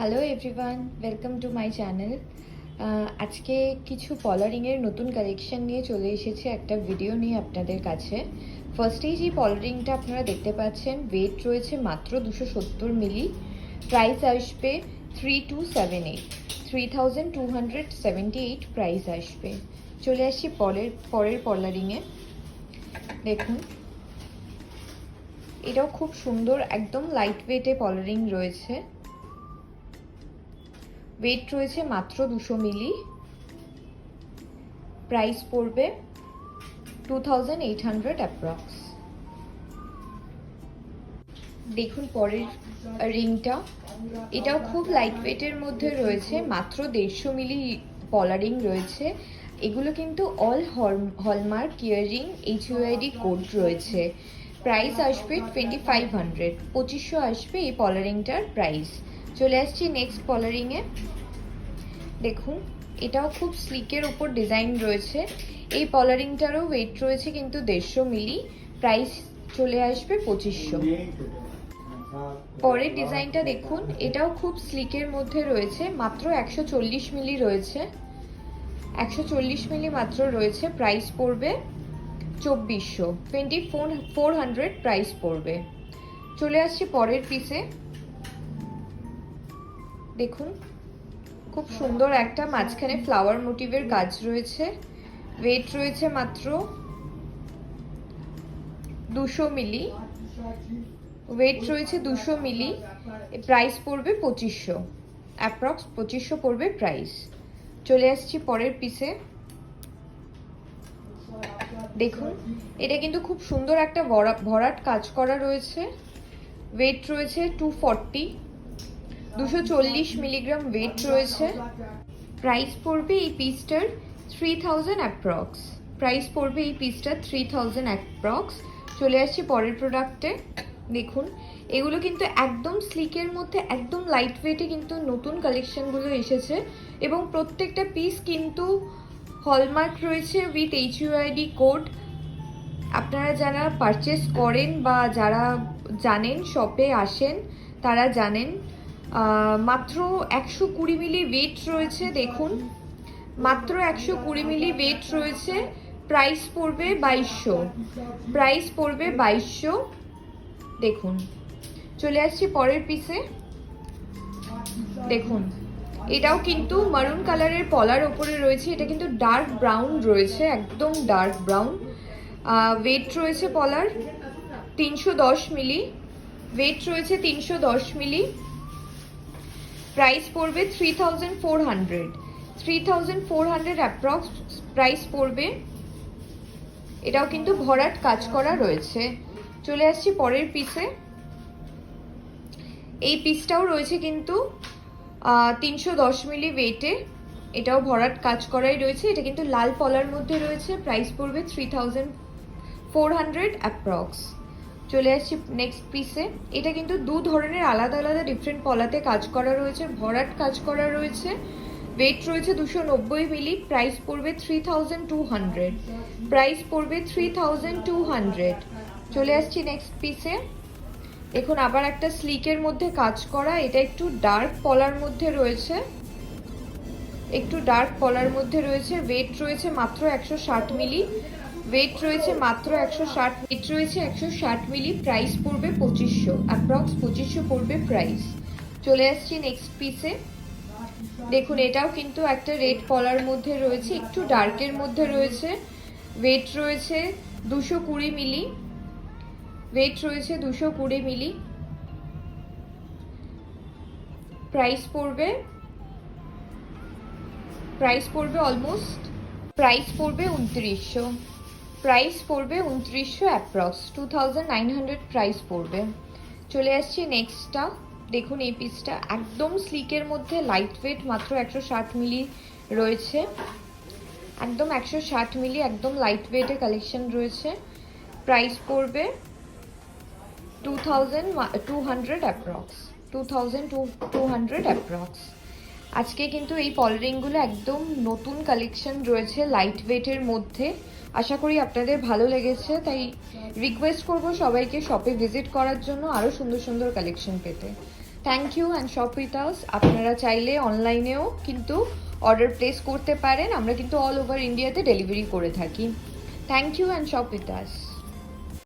Hello everyone welcome to my channel আজকে কিছু পলারিংয়ের নতুন কালেকশন নিয়ে চলে এসেছে একটা ভিডিও নিয়ে আপনাদের কাছে। ফার্স্টেই যে পলারিংটা আপনারা দেখতে পাচ্ছেন ওয়েট রয়েছে মাত্র দুশো সত্তর মিলি প্রাইস আসবে three two seven eight three thousand two hundred seventy eight price আসবে। চলে আসছি পরের পরের পলারিংয়ে দেখুন। এটাও খুব সুন্দর, একদম লাইট ওয়েটে পলারিং রয়েছে। ওয়েট রয়েছে মাত্র দুশো মিলি প্রাইস পড়বে two thousand eight hundred approx দেখুন পরের রিংটা এটাও খুব লাইট ওয়েটের মধ্যে রয়েছে, মাত্র দেড়শো মিলি পলারিং রয়েছে। এগুলো কিন্তু all hallmark earring H UID code রয়েছে। প্রাইস আসবে টোয়েন্টি ফাইভ হান্ড্রেড পঁচিশশো আসবে এই পলারিংটার প্রাইস চলে আসছি নেক্সট পলারিংয়ে দেখুন, এটাও খুব স্লিকের ওপর ডিজাইন রয়েছে। এই পলারিংটারও ওয়েট রয়েছে কিন্তু দেড়শো মিলি। প্রাইস চলে আসবে পঁচিশশো। পরের ডিজাইনটা দেখুন, এটাও খুব স্লিকের মধ্যে রয়েছে, মাত্র একশো চল্লিশ মিলি রয়েছে। একশো চল্লিশ মিলি মাত্র রয়েছে প্রাইস পড়বে চব্বিশশো। টোয়েন্টি ফোর হান্ড্রেড প্রাইস পড়বে। চলে আসছি পরের পিসে দেখুন, খুব সুন্দর একটা মাঝখানে ফ্লাওয়ার মোটিভের কাজ রয়েছে। ওয়েট রয়েছে মাত্র দুশো মিলি। ওয়েট রয়েছে দুশো মিলি। প্রাইস পড়বে পঁচিশশো। অ্যাপ্রক্স পঁচিশশো পড়বে প্রাইস চলে আসছি পরের পিসে দেখুন, এটা কিন্তু খুব সুন্দর একটা ভরাট কাজ করা রয়েছে। ওয়েট রয়েছে টু ফর্টি দুশো চল্লিশ মিলিগ্রাম ওয়েট রয়েছে। প্রাইস পড়বে এই পিসটার থ্রি থাউজেন্ড অ্যাপ্রক্স প্রাইস পড়বে এই পিসটার থ্রি থাউজেন্ড অ্যাপ্রক্স চলে আসছি পরের প্রোডাক্টে দেখুন, এগুলো কিন্তু একদম স্লিকের মধ্যে, একদম লাইট ওয়েটে কিন্তু নতুন কালেকশনগুলো এসেছে এবং প্রত্যেকটা পিস কিন্তু হলমার্ক রয়েছে উইথ এইচ ইউআইডি কোড আপনারা যারা পারচেস করেন বা যারা জানেন শপে আসেন, তারা জানেন মাত্র একশো কুড়ি মিলি ওয়েট রয়েছে, দেখুন। মাত্র একশো কুড়ি মিলি ওয়েট রয়েছে প্রাইস পড়বে বাইশশো। প্রাইস পড়বে বাইশশো। দেখুন, চলে আসছি পরের পিসে দেখুন, এটাও কিন্তু মারুন কালারের পলার ওপরে রয়েছে, এটা কিন্তু ডার্ক ব্রাউন রয়েছে, একদম ডার্ক ব্রাউন ওয়েট রয়েছে পলার তিনশো দশ মিলি ওয়েট রয়েছে তিনশো দশ মিলি। প্রাইস পড়বে three thousand four hundred three thousand four hundred approx price পড়বে। এটাও কিন্তু ভরাট কাজ করা রয়েছে। চলে আসছি পরের পিসে এই পিসটাও রয়েছে কিন্তু তিনশো দশ মিলি ওয়েটে এটাও ভরাট কাজ করাই রয়েছে। এটা কিন্তু লাল পলার মধ্যে রয়েছে। প্রাইস পড়বে three thousand four hundred approx চলে আসছি নেক্সট পিসে এটা কিন্তু দু ধরনের আলাদা আলাদা ডিফারেন্ট পলাতে কাজ করা রয়েছে, ভরাট কাজ করা রয়েছে। ওয়েট রয়েছে দুশো নব্বই মিলি প্রাইস পড়বে three thousand two hundred price পড়বে থ্রি থাউজেন্ড টু হান্ড্রেড চলে আসছি নেক্সট পিসে দেখুন আবার একটা স্লিকের মধ্যে কাজ করা, এটা একটু ডার্ক পলার মধ্যে রয়েছে। একটু ডার্ক পলার মধ্যে রয়েছে ওয়েট রয়েছে মাত্র একশো ষাট মিলি ওয়েট রয়েছে মাত্র একশো ষাট ওয়েট রয়েছে একশো ষাট মিলি প্রাইস পড়বে পঁচিশশো অ্যাপ্রক্স পঁচিশশো পড়বে প্রাইস চলে আসছি নেক্সট পিসে দেখুন, এটাও কিন্তু একটা রেড পলার মধ্যে রয়েছে, একটু ডার্কের মধ্যে রয়েছে। ওয়েট রয়েছে দুশো কুড়ি মিলি ওয়েট রয়েছে দুশো কুড়ি মিলি প্রাইস পড়বে প্রাইস পড়বে অলমোস্ট প্রাইস পড়বে উনত্রিশশো। প্রাইস পড়বে উনত্রিশশো approx two thousand nine hundred price পড়বে। চলে আসছি নেক্সটটা দেখুন এই পিসটা একদম স্লিকের মধ্যে লাইট ওয়েট মাত্র একশো ষাট মিলি রয়েছে। একদম একশো ষাট মিলি একদম লাইট ওয়েটের কালেকশন রয়েছে। প্রাইস পড়বে two thousand two hundred approx two thousand two two hundred approx আজকে কিন্তু এই পলরিংগুলো একদম নতুন কালেকশন রয়েছে লাইট ওয়েটের মধ্যে। আশা করি আপনাদের ভালো লেগেছে, তাই রিকোয়েস্ট করব সবাইকে শপে ভিজিট করার জন্য আরও সুন্দর সুন্দর কালেকশন পেতে। Thank you and shop with us আপনারা চাইলে অনলাইনেও কিন্তু অর্ডার প্লেস করতে পারেন। আমরা কিন্তু অল ওভার ইন্ডিয়াতে ডেলিভারি করে থাকি। Thank you and shop with